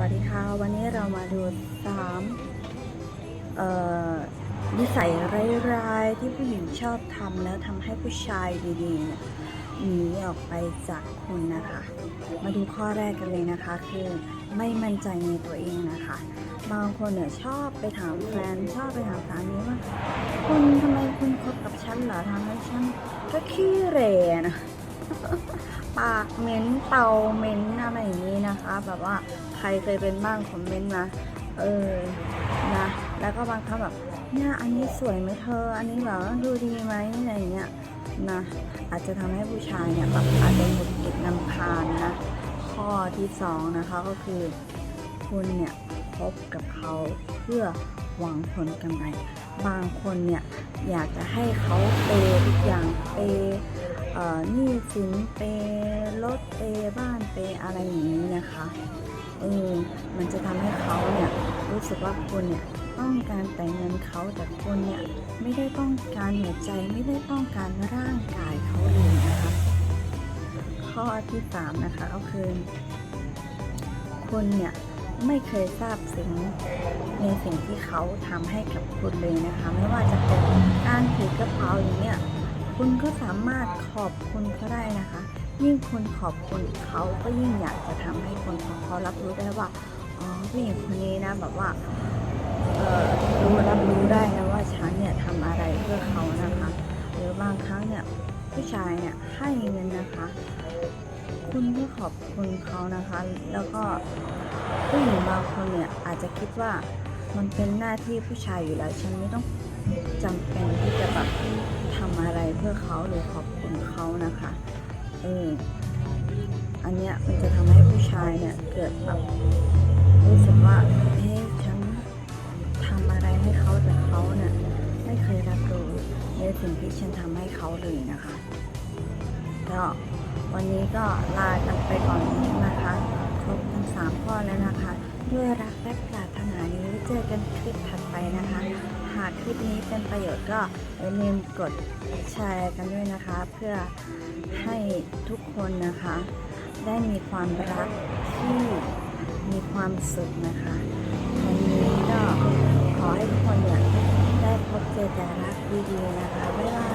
วัสดีค่ะ วันนี้เรามาดูสามนิสัยร้ายๆที่ผู้หญิงชอบทำแล้วทำให้ผู้ชายดีๆเนี่ยหนีออกไปจากคุณนะคะ มาดูข้อแรกกันเลยนะคะ คือไม่มั่นใจในตัวเองนะคะ บางคนเนี่ยชอบไปถามแฟนชอบไปถามสามีว่าคุณทำไมคุณคบกับฉันเหรอทำให้ฉันก็ขี้เหร่นะ ปากเหม็นเตาเหม็นอะไรอย่างนี้นะคะ แบบว่าใครเคยเป็นบ้างคอมเมนต์มาเออนะแล้วก็บางครั้งแบบเนี่ยอันนี้สวยไหมเธอ อันนี้แบบดูดีไหมอะไรอย่างเงี้ยนะอาจจะทำให้ผู้ชายเนี่ยแบบอาจจะหงุดหงิดนำคาญนะข้อที่สองนะคะก็คือคุณเนี่ยคบกับเขาเพื่อหวังผลกำไร บางคนเนี่ยอยากจะให้เขาเปทุกอย่างเปย์เอ่อ หนี้สินเปรถเปบ้านเปอะไรอย่างนี้นะคะเออมันจะทำให้เขาเนี่ยรู้สึกว่าคุณเนี่ยต้องการแต่เงินเขาแต่คุณเนี่ยไม่ได้ต้องการหัวใจไม่ได้ต้องการร่างกายเขาเลยนะคะข้อที่สามนะคะก็คือคุณเนี่ยไม่เคยทราบซึ้งในสิ่งที่เขาทำให้กับคุณเลยนะคะ ไม่ว่าจะเป็นการถือกระเป๋าอย่างเนี้ย คุณก็สามารถขอบคุณเขาได้นะคะ ยิ่งคุณขอบคุณเขาก็ยิ่งอยากจะทำให้คนของเขารับรู้ได้ว่าอ๋อผู้หญิงคนนี้นะแบบว่าเออรู้รับรู้ได้นะว่าฉันเนี่ยทำอะไรเพื่อเขานะคะ หรือบางครั้งเนี่ยผู้ชายเนี่ยให้เงินนะคะ คุณก็ขอบคุณเขานะคะ แล้วก็ผู้หญิงบางคนเนี่ยอาจจะคิดว่า มันเป็นหน้าที่ผู้ชายอยู่แล้ว ฉันไม่ต้องจำเป็นที่จะแบบทำอะไรเพื่อเขาหรือขอบคุณเขานะคะเอออันเนี้ยมันจะทำให้ผู้ชายเนี่ยเกิดแบบรู้สึกว่าเฮ้ยฉันทำอะไรให้เขาแต่เขาเนี่ยไม่เคยรับรู้ในสิ่งที่ฉันทำให้เขาเลยนะคะก็วันนี้ก็ลากันไปก่อนนะคะ รบทั้งสามข้อแล้วนะคะ ด้วยรักและปรารถนานี้เจอกันคลิปถัดไปนะคะ หากคลิปนี้เป็นประโยชน์ก็อย่าลืมกดแชร์กันด้วยนะคะ เพื่อให้ทุกคนนะคะ ได้มีความรักที่มีความสุขนะคะวันนี้ก็ขอให้ทุกคนเนี่ยได้พบเจอแต่รักดีๆนะคะบ๊ายบาย